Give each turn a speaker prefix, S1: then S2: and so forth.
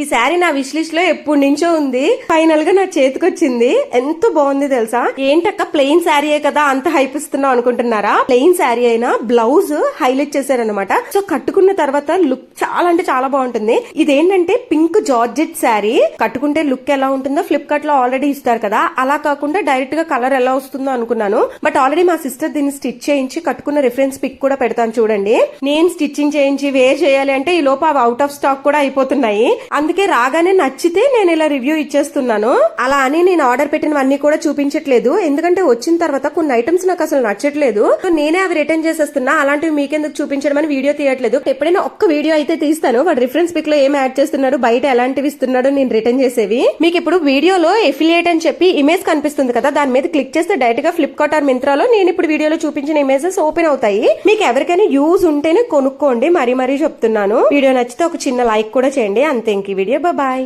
S1: ఈ శారీ నా విష్ లిస్ట్లో ఎప్పటి నుంచో ఉంది. ఫైనల్గా నా చేతికి వచ్చింది ఎంత బాగుంది తెలుసా? ఏంటక్క ప్లెయిన్ శారీయే కదా అంత హైప్ ఇస్తున్నావు అనుకుంటున్నారా? ప్లెయిన్ శారీ అయినా బ్లౌజ్ హైలైట్ చేశారనమాట సో కట్టుకున్న తర్వాత లుక్ చాలా అంటే చాలా బాగుంటుంది. ఇదేంటంటే పింక్ జార్జెట్ శారీ. కట్టుకుంటే లుక్ ఎలా ఉంటుందో ఫ్లిప్కార్ట్లో ఆల్రెడీ ఇస్తారు కదా. అలా కాకుండా డైరెక్ట్గా కలర్ ఎలా వస్తుందో అనుకున్నాను. బట్ ఆల్రెడీ మా సిస్టర్ దీన్ని స్టిచ్ చేయించి కట్టుకున్న రిఫరెన్స్ పిక్ కూడా పెడతాను చూడండి. నేను స్టిచ్చింగ్ చేయించి వేర్ చేయాలి అంటే ఈ లోపు అవి అవుట్ ఆఫ్ స్టాక్ కూడా అయిపోతున్నాయి. అందుకే రాగానే నచ్చితే నేను ఇలా రివ్యూ ఇచ్చేస్తున్నాను. అలా అని నేను ఆర్డర్ పెట్టినవన్నీ కూడా చూపించట్లేదు. ఎందుకంటే వచ్చిన తర్వాత కొన్ని ఐటమ్స్ నాకు అసలు నచ్చట్లేదు. సో నేనే అవి రిటర్న్ చేసేస్తున్నా. అలాంటివి మీకెందుకు చూపించడం అని వీడియో తీయట్లేదు. ఎప్పుడైనా ఒక్క వీడియో అయితే తీస్తాను. వాడు రిఫరెన్స్ పిక్లో ఏం యాడ్ చేస్తున్నాడు బయట ఎలాంటివి ఇస్తున్నాడు నేను రిటర్న్ చేసేవి. మీకు ఇప్పుడు వీడియోలో ఎఫిలియేట్ అని చెప్పి ఇమేజ్ కనిపిస్తుంది కదా దాని మీద క్లిక్ చేస్తే డైరెక్ట్గా ఫ్లిప్కార్ట్ ఆర్ మింత్రాలో నేను ఇప్పుడు వీడియోలో చూపించిన ఇమేజెస్ ఓపెన్ అవుతాయి. మీకు ఎవరికైనా యూజ్ ఉంటేనే కొనుక్కోండి. మరీ మరీ చెప్తున్నాను. వీడియో నచ్చితే ఒక చిన్న లైక్ కూడా చేయండి. అంతే ఇంక. ఈ వీడియో బాయ్